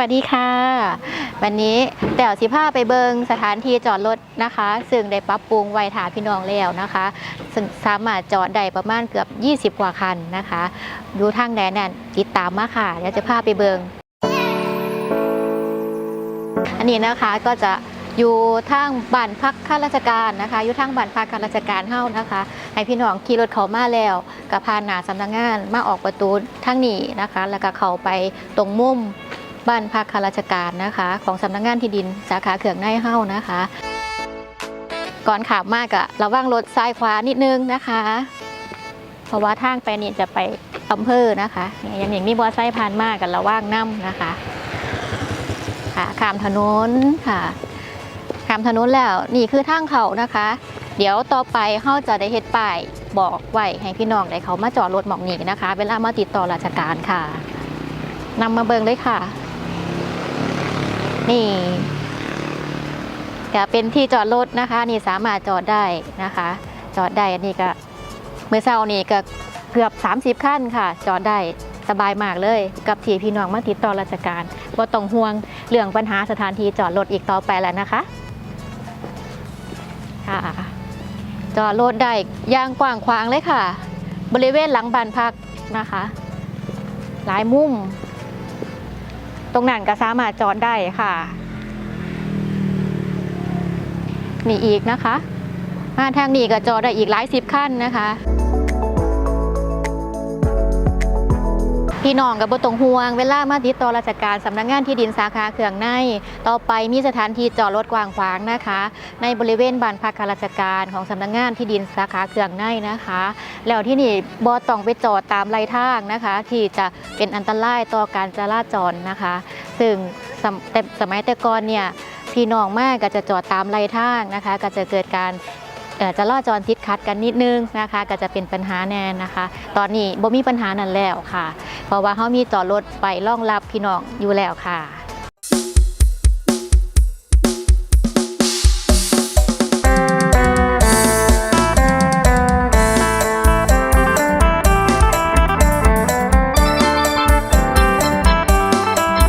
วัสดีค่ะ วันนี้แต่วสิพาไปเบิงสถานที่จอดรถนะคะ ซึ่งได้ปรับปรุงไว้ถาพี่น้องแล้วนะคะ ซึ่งสามารถจอดได้ประมาณเกือบ 20 กว่าคันนะคะ ดูทางแดนนั่นติดตามมาค่ะเดี๋ยวจะพาไปเบิงอันนี้นะคะก็จะอยู่ทางบ้านพักข้าราชการนะคะ อยู่ทางบ้านพักข้าราชการเฮ้านะคะ ให้พี่น้องขี่รถเขามาแล้วกับพานหนาสำนักงานมาออกประตูทางนี้นะคะ แล้วก็เข้าไปตรงมุม บ้านพักข้าราชการนะคะ ของสำนักงานที่ดินสาขาเขื่องในเฮ้านะคะ ก่อนขับมากอะระวังรถซ้ายขวานิดนึงนะคะ เพราะว่าทางไปนี่จะไปอำเภอนะคะเนี่ยอย่างนี้มีบอไซค์ผ่านมากกันระว่างน้ำนะคะ ค่ะข้ามถนนค่ะข้ามถนนแล้วนี่คือทางเขานะคะ เดี๋ยวต่อไปเขาจะได้เฮ็ดป้ายบอกไว้ให้พี่น้องได้เขามาจอดรถหมองนี้นะคะ เวลามาติดต่อราชการค่ะนำมาเบิงเลยค่ะ นี่ก็เป็นที่จอดรถนะคะ นี่สามารถจอดได้นะคะ จอดได้อันนี้ก็เมื่อเช้านี่ก็เกือบ 30ขั้นค่ะ จอดได้สบายมากเลย กับที่พี่น้องมาติดต่อราชการว่าต้องห่วงเรื่องปัญหาสถานที่จอดรถอีกต่อไปแล้วนะคะค่ะจอดรถได้ย่างกว้างขวางเลยค่ะ บริเวณหลังบ้านพักนะคะ หลายมุม ตรงนั้นก็สามารถจอดได้ค่ะ มีอีกนะคะ มาทางนี้ก็จอดได้อีกหลายสิบขั้นนะคะ พี่น้องกับบตรงห่วง เวลามาติดต่อราชการสำนักงานที่ดินสาขาเขื่องใน ต่อไปมีสถานที่จอดรถกว้างขวางนะคะ ในบริเวณบ้านพักข้าราชการของสำนักงานที่ดินสาขาเขื่องในนะคะ แล้วที่นี่บอต้องไปจอดตามไรทางนะคะ ที่จะเป็นอันตรายต่อการจราจรนะคะ ซึ่งสมแต่สมัยแต่ก่อนเนี่ยพี่น้องมากก็จะจอดตามไรทางนะคะ ก็จะเกิดการ จะล่อจราจรติดคัดกันนิดนึงนะคะ ก็จะเป็นปัญหาแน่นะคะ ตอนนี้บ่มีปัญหานั้นแล้วค่ะ เพราะว่าเขามีจอดรถไปรองรับพี่น้องอยู่แล้วค่ะ